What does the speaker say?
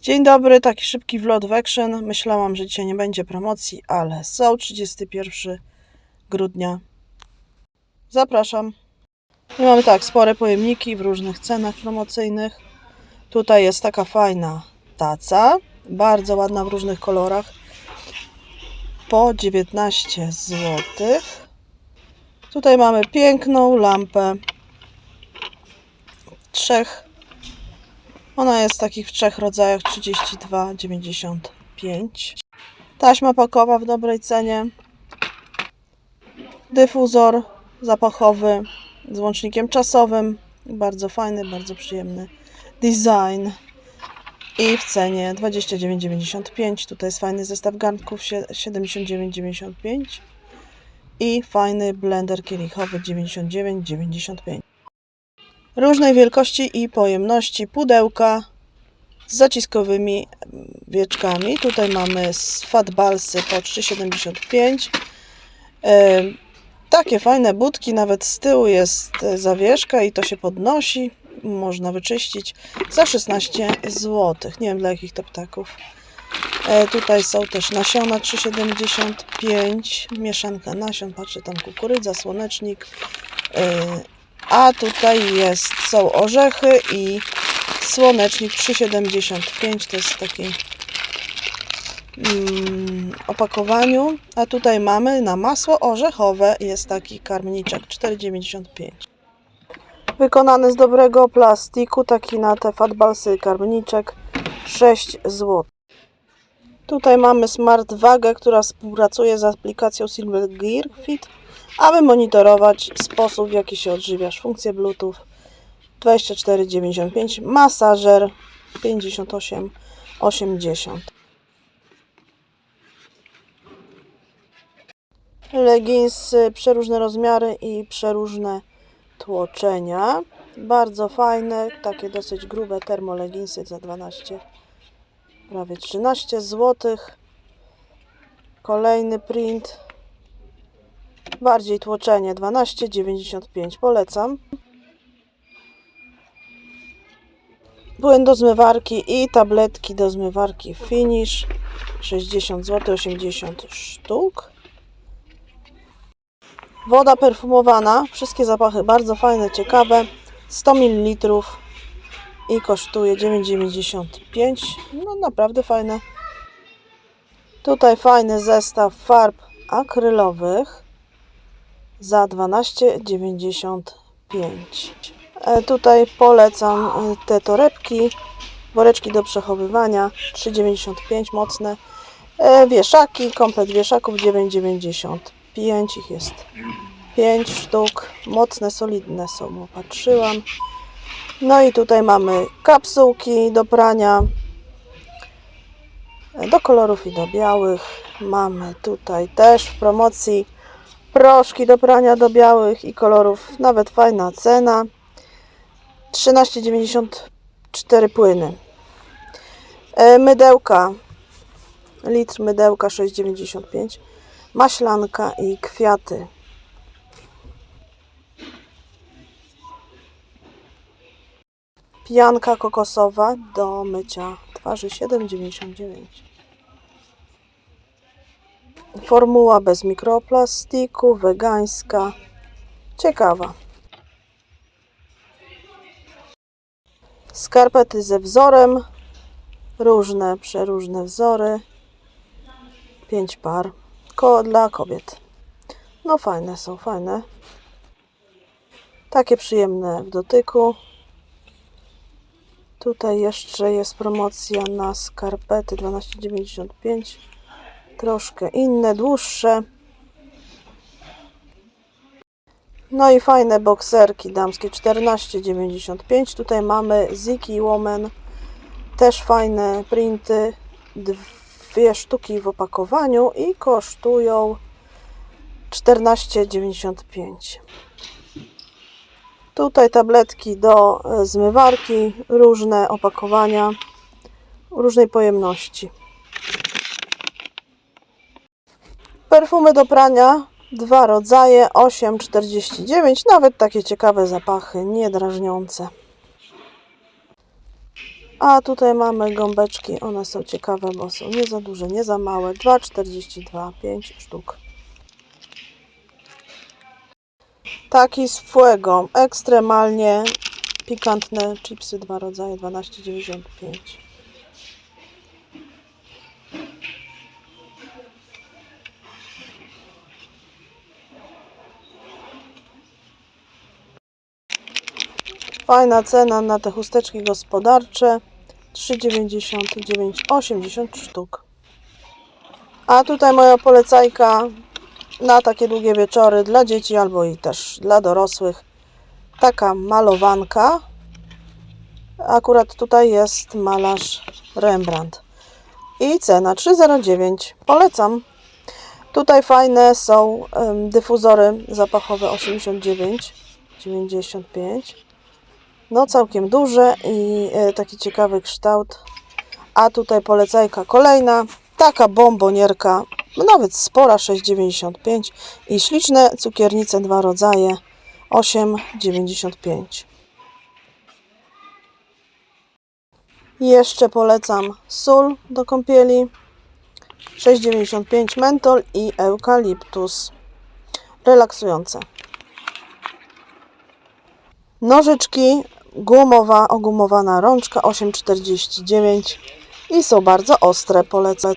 Dzień dobry, taki szybki vlog w action. Myślałam, że dzisiaj nie będzie promocji, ale są 31 grudnia. Zapraszam. I mamy tak, spore pojemniki w różnych cenach promocyjnych. Tutaj jest taka fajna taca, bardzo ładna w różnych kolorach. Po 19 zł. Tutaj mamy piękną lampę trzech ona jest takich w trzech rodzajach 32,95. Taśma pakowa w dobrej cenie. Dyfuzor zapachowy z łącznikiem czasowym. Bardzo fajny, bardzo przyjemny design. I w cenie 29,95. Tutaj jest fajny zestaw garnków sie- 79,95. I fajny blender kielichowy 99,95 różnej wielkości i pojemności pudełka z zaciskowymi wieczkami. Tutaj mamy z fatbalsy po 3,75. E, Takie fajne budki, nawet z tyłu jest e, zawieszka i to się podnosi. Można wyczyścić za 16 zł. Nie wiem dla jakich to ptaków. E, Tutaj są też nasiona 3,75. Mieszanka nasion, patrzę tam kukurydza, słonecznik. A tutaj jest, są orzechy i słonecznik 3,75 to jest w takim mm, opakowaniu. A tutaj mamy na masło orzechowe jest taki karmniczek 4,95. Wykonany z dobrego plastiku, taki na te fatbalsy karmniczek 6 zł. Tutaj mamy smart wagę, która współpracuje z aplikacją Silver Gear Fit aby monitorować sposób, w jaki się odżywiasz. Funkcje Bluetooth 24,95, masażer 58,80. Leginsy, przeróżne rozmiary i przeróżne tłoczenia. Bardzo fajne, takie dosyć grube termoleginsy za 12, prawie 13 zł. Kolejny print Bardziej tłoczenie 12,95 polecam. Płyn do zmywarki i tabletki do zmywarki Finish 60 zł 80 sztuk. Woda perfumowana, wszystkie zapachy bardzo fajne, ciekawe. 100 ml i kosztuje 9,95. No naprawdę fajne. Tutaj fajny zestaw farb akrylowych za 12,95. E, Tutaj polecam e, te torebki, woreczki do przechowywania 3,95 mocne. E, Wieszaki, komplet wieszaków 9,95 ich jest 5 sztuk. Mocne, solidne są, opatrzyłam. No i tutaj mamy kapsułki do prania, do kolorów i do białych. Mamy tutaj też w promocji proszki do prania do białych i kolorów. Nawet fajna cena. 13,94 płyny. E, mydełka. Litr mydełka 6,95. Maślanka i kwiaty. Pianka kokosowa do mycia twarzy 7,99. Formuła bez mikroplastiku, wegańska. Ciekawa. Skarpety ze wzorem. Różne, przeróżne wzory. Pięć par. Ko dla kobiet. No fajne są, fajne. Takie przyjemne w dotyku. Tutaj jeszcze jest promocja na skarpety 12,95 troszkę inne, dłuższe. No i fajne bokserki damskie 14,95. Tutaj mamy Ziki Woman. Też fajne printy. Dwie sztuki w opakowaniu i kosztują 14,95. Tutaj tabletki do e, zmywarki, różne opakowania, różnej pojemności. Perfumy do prania, dwa rodzaje, 8,49. Nawet takie ciekawe zapachy, niedrażniące. A tutaj mamy gąbeczki, one są ciekawe, bo są nie za duże, nie za małe. 2,42, 5 sztuk. Taki z fuego, ekstremalnie pikantne chipsy, dwa rodzaje, 12,95. Fajna cena na te chusteczki gospodarcze. 3,99, 80 sztuk. A tutaj moja polecajka na takie długie wieczory dla dzieci albo i też dla dorosłych. Taka malowanka. Akurat tutaj jest malarz Rembrandt. I cena 3,09. Polecam. Tutaj fajne są dyfuzory zapachowe 89, 95. No całkiem duże i e, taki ciekawy kształt. A tutaj polecajka kolejna, taka bombonierka, no nawet spora 6,95 i śliczne cukiernice dwa rodzaje. 8,95. Jeszcze polecam sól do kąpieli. 6,95 mentol i eukaliptus. Relaksujące. Nożyczki gumowa, ogumowana rączka 8,49 i są bardzo ostre, polecam.